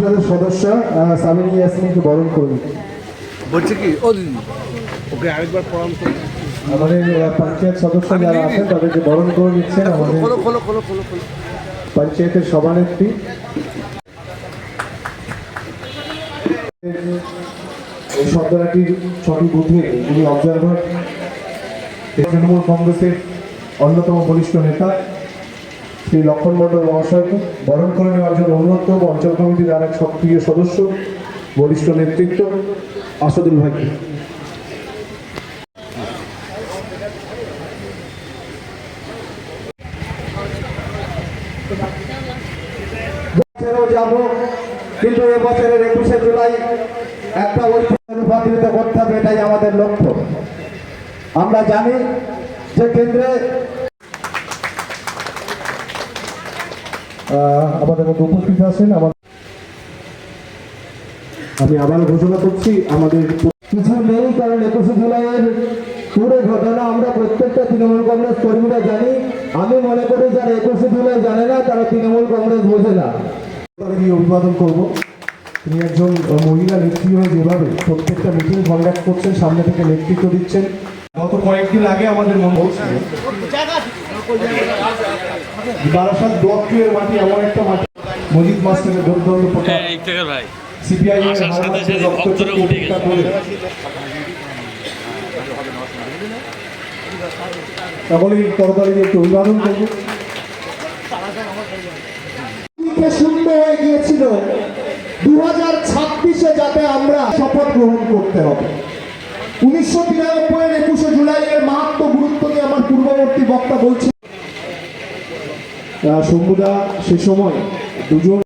পরিষদের সদস্য সামিনী ইয়াসমিনকে বরণ করে নিচ্ছে বলছে কি? ও দিদি। ওকে আরেকবার প্রণাম করো আমাদের পঞ্চায়েত সদস্য যারা আছেন তাদেরকে বরণ করে নিচ্ছেন আমাদের খোলো খোলো পঞ্চায়েতের সভানেত্রী। এই শব্দরাটির ছটি বুথে যিনি অবজারভার তৃণমূল কংগ্রেসের অন্যতম বরিষ্ঠ নেতা শ্রী লক্ষণ মণ্ডল মহাশয়কে বরণ করে নেওয়ার জন্য অনুরোধ করব। অঞ্চল কমিটির আর এক সক্রিয় সদস্য বরিষ্ঠ নেতৃত্ব, আসাদুল ভাইকে। যাব, কিন্তু এবছরের একুশে জুলাই একটা ঐতিহ্য রূপান্তরিত করতে হবে, এটাই আমাদের লক্ষ্য। আমরা জানি আমাদের মধ্যে উপস্থিত আছেন আমার আমি আবার ঘোষণা করছি আমাদের কিছু নেই কারণ একুশে জুলাইয়ের পুরো ঘটনা আমরা প্রত্যেকটা তৃণমূল কংগ্রেস কর্মীরা জানি। আমি মনে করি যারা একুশে জুলাই জানে না তারা তৃণমূল কংগ্রেস বোঝে না। তাদেরকে অভিবাদন করব। তিনি একজন মহিলা নেত্রী হয়ে যেভাবে প্রত্যেকটা মিটিং কন্ডাক্ট করছেন সামনে থেকে নেতৃত্ব দিচ্ছেন। গত কয়েকদিন আগে আমাদের মনে হচ্ছিল বারাসাত ব্লক টু এর মাটি এমন একটা মাটি। মজিদ মাস্টারের থেকে ভাই। সিপিআই এর সাথে ভক্তরা উঠে গেছে। করে। সকলেই করতালি দিয়ে একটু অভিবাদন করব। শূন্য হয়ে গিয়েছিল? দু হাজার ছাব্বিশে যাতে আমরা শপথ গ্রহণ করতে হবে। উনিশশো তিরানব্বই এর একুশে জুলাইয়ের মাহাত্ম গুরুত্ব নিয়ে আমার পূর্ববর্তী বক্তা বলছি শম্ভুদা সে সময় দুজন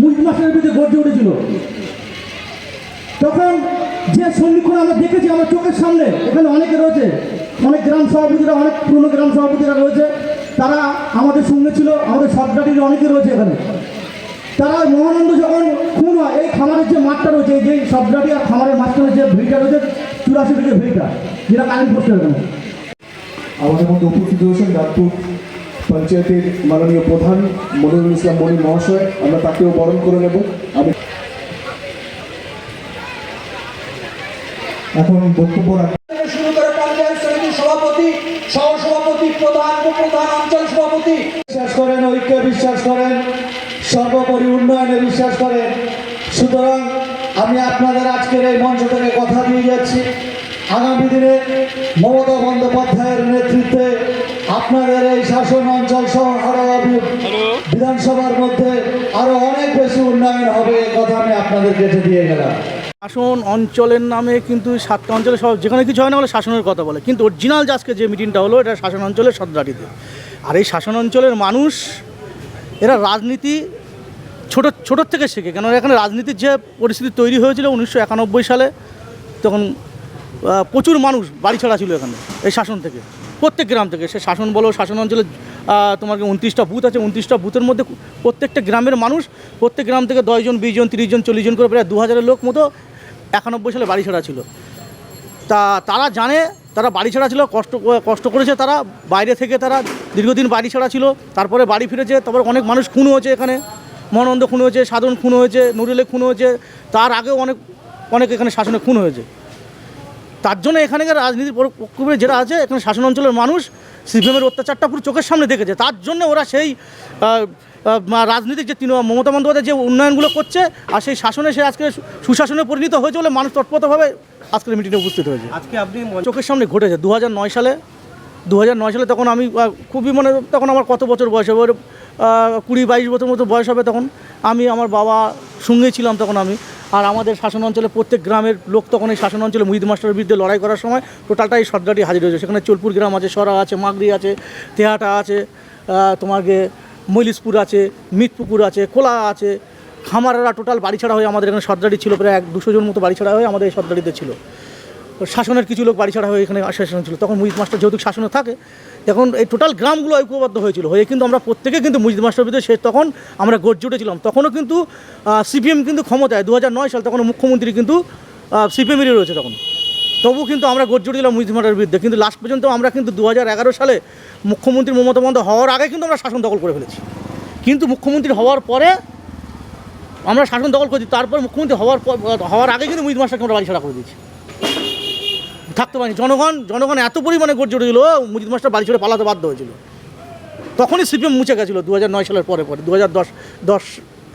মুজিব মাস্টারের বিরুদ্ধে গর্জে উঠেছিল। তখন যে সন্নিক্ষণ আমরা দেখেছি আমার চোখের সামনে এখানে অনেকে রয়েছে অনেক গ্রাম সভাপতিরা অনেক পুরনো গ্রাম সভাপতিরা রয়েছে। তারা আমাদের সঙ্গে ছিল আমাদের সবগাটির অনেকে রয়েছে এখানে। তারা মহানন্দ যখন খুন হয় এই খামারের যে মাঠটা রয়েছে এই যে সবগাটি আর খামারের মাঝখানে যে ভিড়টা রয়েছে চুরাশি থেকে ভিড়টা যেটা কারেন্ট পোস্টের এখানে। আমাদের মধ্যে উপস্থিত হয়েছেন নাগপুর পঞ্চায়েতের মাননীয় প্রধান মনিরুল ইসলাম মনি মহাশয় আমরা তাকেও বরণ করে নেব। আমি এখন বক্তব্য শুরু করে পঞ্চায়েত সমিতির সভাপতি সহ সভাপতি প্রধান উপপ্রধান অঞ্চল সভাপতি। বিশ্বাস করেন ঐক্যে বিশ্বাস করেন সর্বোপরি উন্নয়নে বিশ্বাস করেন। সুতরাং আমি আপনাদের আজকের এই মঞ্চ থেকে কথা দিয়ে যাচ্ছি। আগামী দিনে মমতা বন্দ্যোপাধ্যায়ের নেতৃত্বে আপনাদের এই শাসন অঞ্চল সহ আরও বিধানসভার মধ্যে আরও অনেক বেশি উন্নয়ন হবে এ কথা আমি আপনাদের কেটে দিয়ে গেলাম। শাসন অঞ্চলের নামে কিন্তু সাতটা অঞ্চলে সব যেখানে কিছু হয় না বলে শাসনের কথা বলে। কিন্তু অরিজিনাল যে আজকে যে মিটিংটা হলো এটা শাসন অঞ্চলের সদরাটিতে আর এই শাসন অঞ্চলের মানুষ এরা রাজনীতি ছোট ছোটোর থেকে শেখে। কেন এখানে রাজনীতির যে পরিস্থিতি তৈরি হয়েছিল উনিশশো একানব্বই সালে তখন প্রচুর মানুষ বাড়ি ছাড়া ছিল এখানে এই শাসন থেকে। প্রত্যেক গ্রাম থেকে। সে শাসন বলো, শাসন অঞ্চলে তোমাকে উনত্রিশটা বুথ আছে, উনত্রিশটা বুথের মধ্যে প্রত্যেকটা গ্রামের মানুষ, প্রত্যেক গ্রাম থেকে দশজন বিশজন তিরিশ জন, চল্লিশ জন করে প্রায় দু হাজারের লোক মতো একানব্বই সালে বাড়ি ছাড়া ছিল। তা, তারা জানে, তারা বাড়ি ছাড়া ছিল, কষ্ট কষ্ট করেছে তারা, বাইরে থেকে তারা দীর্ঘদিন বাড়ি ছাড়া ছিল, তারপরে বাড়ি ফিরেছে, তারপরে অনেক মানুষ খুন হয়েছে এখানে। মহানন্দ খুন হয়েছে সাধারণ খুন হয়েছে নুরুলে খুন হয়েছে, তার আগেও অনেক অনেক এখানে শাসনে খুন হয়েছে। তার জন্য এখানকার রাজনীতির পক্ষে যেটা আছে এখানে শাসন অঞ্চলের মানুষ সিপিএমের অত্যাচারটা পুরো চোখের সামনে দেখেছে। তার জন্য ওরা সেই রাজনীতিক যে তৃণ মমতা বন্দ্যোপাধ্যায় যে উন্নয়নগুলো করছে আর সেই শাসনে সে আজকে সুশাসনে পরিণত হয়েছে বলে মানুষ তৎপরভাবে আজকের মিটিংয়ে উপস্থিত হয়েছে। আজকে আপনি চোখের সামনে ঘটেছে। দু নয় সালে দু নয় সালে তখন আমি খুবই মানে তখন আমার কত বছর বয়স হবে কুড়ি বাইশ বছর মতো বয়স হবে তখন। আমি আমার বাবা সঙ্গে ছিলাম তখন আমি। আর আমাদের শাসন অঞ্চলে প্রত্যেক গ্রামের লোক তখন এই শাসন অঞ্চলে মুহিদ মাস্টারের বিরুদ্ধে লড়াই করার সময় টোটালটাই সদগাটি হাজির হয়েছে। সেখানে চোলপুর গ্রাম আছে, সরা আছে, মাগরি আছে, তেহাটা আছে গিয়ে মৈলিশপুর আছে মিতপুকুর আছে, কোলা আছে। খামারেরা টোটাল বাড়ি ছাড়া হয়ে আমাদের এখানে সদগাটি ছিল, প্রায় এক দুশো জন মতো বাড়ি ছাড়া হয়ে আমাদের এই সদগাটিতে ছিল। শাসনের কিছু লোক বাড়ি ছাড়া হয়ে এখানে শাসন ছিল। তখন মুজিদ মাস্টার যেহেতু শাসনে থাকে, তখন এই টোটাল গ্রামগুলো ঐক্যবদ্ধ হয়েছিল। হয়ে কিন্তু আমরা প্রত্যেকে কিন্তু মুজিদ মাস্টার বিরুদ্ধে সে তখন আমরা গর্জে উঠেছিলাম। তখনও কিন্তু সিপিএম কিন্তু ক্ষমতায়। দু সাল তখন মুখ্যমন্ত্রী কিন্তু সিপিএমেরই রয়েছে তখন। তবু কিন্তু আমরা গর্জে উঠেছিলাম মুজিদ মাস্টারের বিরুদ্ধে। কিন্তু লাস্ট পর্যন্ত আমরা কিন্তু দু হাজার এগারো সালে মুখ্যমন্ত্রী মমতা বন্দ্যোপাধ্যায় হওয়ার আগে কিন্তু আমরা শাসন দখল করে ফেলেছি। কিন্তু মুখ্যমন্ত্রী হওয়ার পরে আমরা শাসন দখল করেছি। তারপর মুখ্যমন্ত্রী হওয়ার হওয়ার আগে কিন্তু মুজিদ মাস্টারকে আমরা বাড়ি ছাড়া করে দিয়েছি। থাকতে পারিনি। জনগণ জনগণ এত পরিমাণে গর্জে উঠেছিল মুজিদ মাস্টার বাড়ি ছেড়ে পালাতে বাধ্য হয়েছিল। তখনই সিপিএম মুছে গেছিল দু নয় সালের পরে পরে দু হাজার দশ দশ,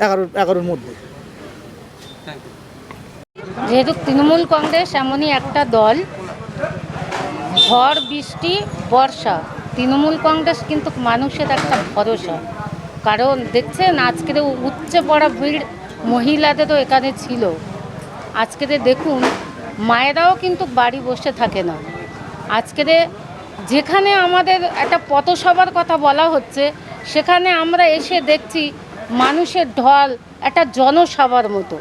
এগারো, এগারোর মধ্যে। যেহেতু তৃণমূল কংগ্রেস এমনই একটা দল, ঝড়, বৃষ্টি, বর্ষা, তৃণমূল কংগ্রেস কিন্তু মানুষের একটা ভরসা। কারণ দেখছেন, আজকের উচ্চে পড়া ভিড় মহিলাদেরও এখানে ছিল। আজকের দেখুন মায়েরাও কিন্তু বাড়ি বসে থাকে না। আজকের যেখানে আমাদের একটা পথসভার কথা বলা হচ্ছে সেখানে আমরা এসে দেখছি মানুষের ঢল একটা জনসভার মতো।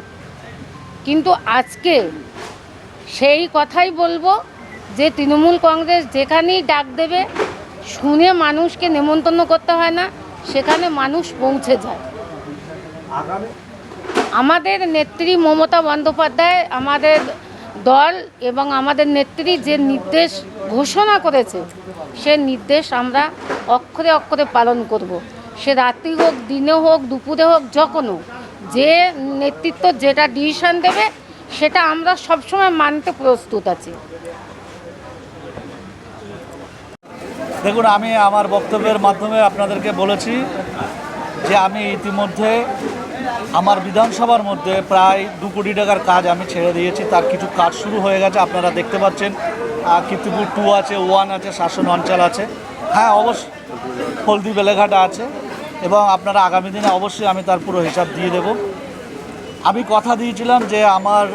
কিন্তু আজকে সেই কথাই বলব যে তৃণমূল কংগ্রেস যেখানেই ডাক দেবে শুনে মানুষকে নেমন্তন্ন করতে হয় না সেখানে মানুষ পৌঁছে যায়। আমাদের নেত্রী মমতা বন্দ্যোপাধ্যায় আমাদের দল এবং আমাদের নেত্রী যে নির্দেশ ঘোষণা করেছে, সে নির্দেশ আমরা অক্ষরে অক্ষরে পালন করব। সে রাত্রি হোক, দিনে হোক, দুপুরে হোক যখনও যে নেতৃত্ব যেটা ডিসিশন দেবে, সেটা আমরা সবসময় মানতে প্রস্তুত আছি দেখুন, আমি আমার বক্তব্যের মাধ্যমে আপনাদেরকে বলেছি যে আমি ইতিমধ্যে আমার বিধানসভার মধ্যে প্রায় দু কোটি টাকার কাজ আমি ছেড়ে দিয়েছি, তার কিছু কাজ শুরু হয়ে গেছে, আপনারা দেখতে পাচ্ছেন কীর্তিপুর টু আছে ওয়ান আছে, শাসন অঞ্চল আছে। হ্যাঁ অবশ্য হলদি বেলেঘাটা আছে, এবং আপনারা আগামী দিনে অবশ্যই আমি তার পুরো হিসাব দিয়ে দেব। আমি কথা দিয়েছিলাম যে আমার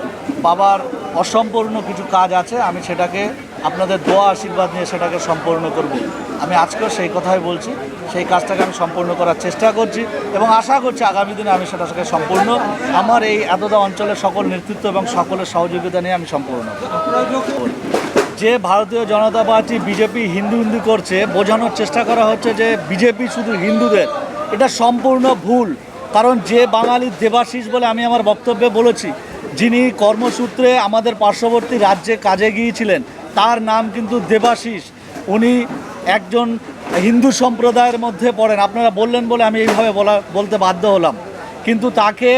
বাবার অসম্পূর্ণ কিছু কাজ আছে, আমি সেটাকে আপনাদের দোয়া আশীর্বাদ নিয়ে সেটাকে সম্পূর্ণ করব আমি আজকেও সেই কথাই বলছি, সেই কাজটাকে আমি সম্পূর্ণ করার চেষ্টা করছি এবং আশা করছি আগামী দিনে আমি সেটাকে সম্পূর্ণ আমার এই এতটা অঞ্চলের সকল নেতৃত্ব এবং সকলের সহযোগিতা নিয়ে আমি সম্পূর্ণ। যে ভারতীয় জনতা পার্টি বিজেপি হিন্দু হিন্দু করছে, বোঝানোর চেষ্টা করা হচ্ছে যে বিজেপি শুধু হিন্দুদের, এটা সম্পূর্ণ ভুল কারণ যে বাঙালির দেবাশিস বলে আমি আমার বক্তব্যে বলেছি যিনি কর্মসূত্রে আমাদের পার্শ্ববর্তী রাজ্যে কাজে গিয়েছিলেন, তার নাম কিন্তু দেবাশিস। উনি একজন হিন্দু সম্প্রদায়ের মধ্যে পড়েন। আপনারা বললেন বলে আমি এইভাবে বলা, বলতে বাধ্য হলাম। কিন্তু তাকে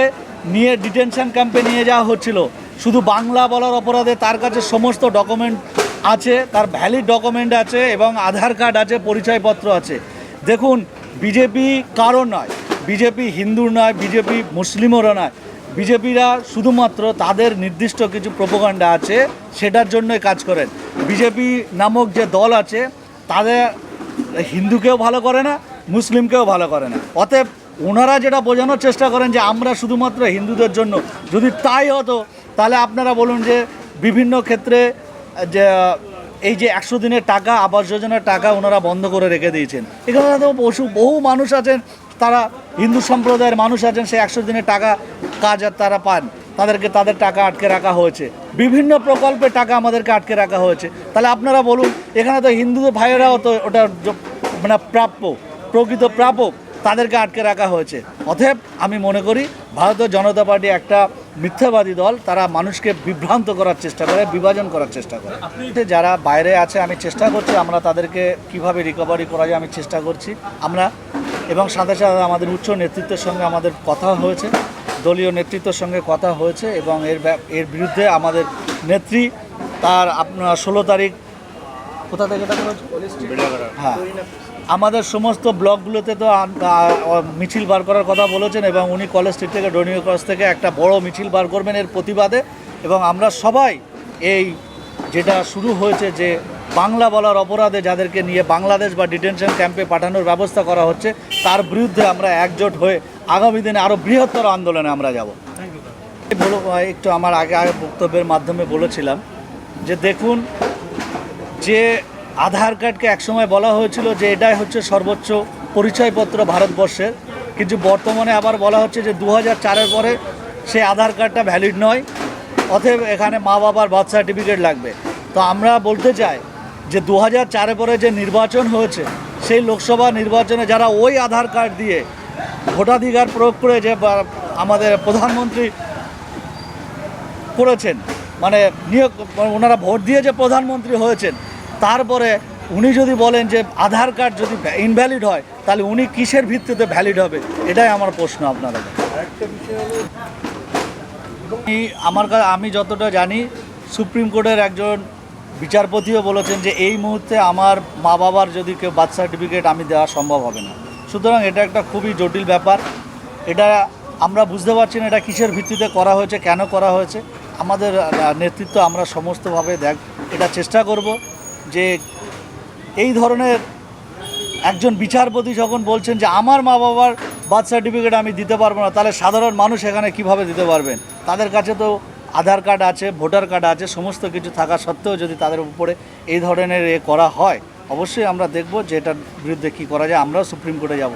নিয়ে ডিটেনশন ক্যাম্পে নিয়ে যাওয়া হচ্ছিল। শুধু বাংলা বলার অপরাধে তার কাছে সমস্ত ডকুমেন্ট আছে, তার ভ্যালিড ডকুমেন্ট আছে এবং আধার কার্ড আছে, পরিচয়পত্র আছে। দেখুন, বিজেপি কারও নয়, বিজেপি হিন্দুর নয়, বিজেপি মুসলিমেরও নয়। বিজেপিরা শুধুমাত্র তাদের নির্দিষ্ট কিছু প্রোপাগান্ডা আছে, সেটার জন্যই কাজ করেন। বিজেপি নামক যে দল আছে, তাদের হিন্দুকেও ভালো করে না, মুসলিমকেও ভালো করে না। অতএব ওনারা যেটা বোঝানোর চেষ্টা করেন যে আমরা শুধুমাত্র হিন্দুদের জন্য, যদি তাই হতো, তাহলে আপনারা বলুন যে বিভিন্ন ক্ষেত্রে যে, এই যে একশো দিনের টাকা, আবাস যোজনার টাকা ওনারা বন্ধ করে রেখে দিয়েছেন। এখানে তো পশু, বহু মানুষ আছেন তারা হিন্দু সম্প্রদায়ের মানুষ আছেন, সেই একশো দিনের টাকা কাজ আর তারা পান। তাদেরকে তাদের টাকা আটকে রাখা হয়েছে। বিভিন্ন প্রকল্পে টাকা আমাদেরকে আটকে রাখা হয়েছে। তাহলে আপনারা বলুন, এখানে তো হিন্দু ভাইয়েরাও তো ওটা মানে প্রাপ্য, প্রকৃত প্রাপক, তাদেরকে আটকে রাখা হয়েছে। অতএব আমি মনে করি, ভারতীয় জনতা পার্টি একটা মিথ্যাবাদী দল, তারা মানুষকে বিভ্রান্ত করার চেষ্টা করে, বিভাজন করার চেষ্টা করে। যারা বাইরে আছে, আমি চেষ্টা করছি, আমরা তাদেরকে কীভাবে রিকভারি করা যায়, আমি চেষ্টা করছি। আমরা এবং সাথে সাথে আমাদের উচ্চ নেতৃত্বের সঙ্গে আমাদের কথা হয়েছে দলীয় নেতৃত্বের সঙ্গে কথা হয়েছে এবং এর ব্যা- এর বিরুদ্ধে আমাদের নেত্রী তার আপনার ষোলো তারিখ কোথা থেকে হ্যাঁ। আমাদের সমস্ত ব্লকগুলোতে তো মিছিল বার করার কথা বলেছেন এবং উনি কলেজ স্ট্রিট থেকে ডোনিও ক্রস থেকে একটা বড় মিছিল বার করবেন এর প্রতিবাদে এবং আমরা সবাই এই যেটা শুরু হয়েছে যে বাংলা বলার অপরাধে যাদেরকে নিয়ে বাংলাদেশ বা ডিটেনশন ক্যাম্পে পাঠানোর ব্যবস্থা করা হচ্ছে তার বিরুদ্ধে আমরা একজোট হয়ে আগামী দিনে আরও বৃহত্তর আন্দোলনে আমরা যাব। বলো একটু আমার আগে আগে বক্তব্যের মাধ্যমে বলেছিলাম যে দেখুন, যে আধার কার্ডকে একসময় বলা হয়েছিল যে এটাই হচ্ছে সর্বোচ্চ পরিচয়পত্র ভারতবর্ষের, কিন্তু বর্তমানে আবার বলা হচ্ছে যে দু চারের পরে সেই আধার কার্ডটা ভ্যালিড নয়, অতএব এখানে মা বাবার বার্থ সার্টিফিকেট লাগবে। তো আমরা বলতে চাই যে দু হাজার চারে পরে যে নির্বাচন হয়েছে সেই লোকসভা নির্বাচনে যারা ওই আধার কার্ড দিয়ে ভোটাধিকার প্রয়োগ করে যে বা- আমাদের প্রধানমন্ত্রী করেছেন মানে নিয়োগ ওনারা ভোট দিয়ে যে প্রধানমন্ত্রী হয়েছেন তারপরে উনি যদি বলেন যে আধার কার্ড যদি ইনভ্যালিড হয় তাহলে উনি কিসের ভিত্তিতে ভ্যালিড হবে এটাই আমার প্রশ্ন আপনারা। আমার কাছে আমি যতটা জানি সুপ্রিম কোর্টের একজন বিচারপতিও বলেছেন যে এই মুহূর্তে আমার মা বাবার যদি কেউ বার্থ সার্টিফিকেট আমি দেওয়া সম্ভব হবে না। সুতরাং এটা একটা খুবই জটিল ব্যাপার। এটা আমরা বুঝতে পারছি না এটা কিসের ভিত্তিতে করা হয়েছে, কেন করা হয়েছে। আমাদের নেতৃত্ব আমরা সমস্তভাবে দেখ, এটা চেষ্টা করব যে এই ধরনের একজন বিচারপতি যখন বলছেন যে আমার মা বাবার বার্থ সার্টিফিকেট আমি দিতে পারব না, তাহলে সাধারণ মানুষ এখানে কীভাবে দিতে পারবেন? তাদের কাছে তো আধার কার্ড আছে, ভোটার কার্ড আছে, সমস্ত কিছু থাকা সত্ত্বেও যদি তাদের উপরে এই ধরনের এ করা হয়, অবশ্যই আমরা দেখব যে এটার বিরুদ্ধে কী করা যায়। আমরাও সুপ্রিম কোর্টে যাব।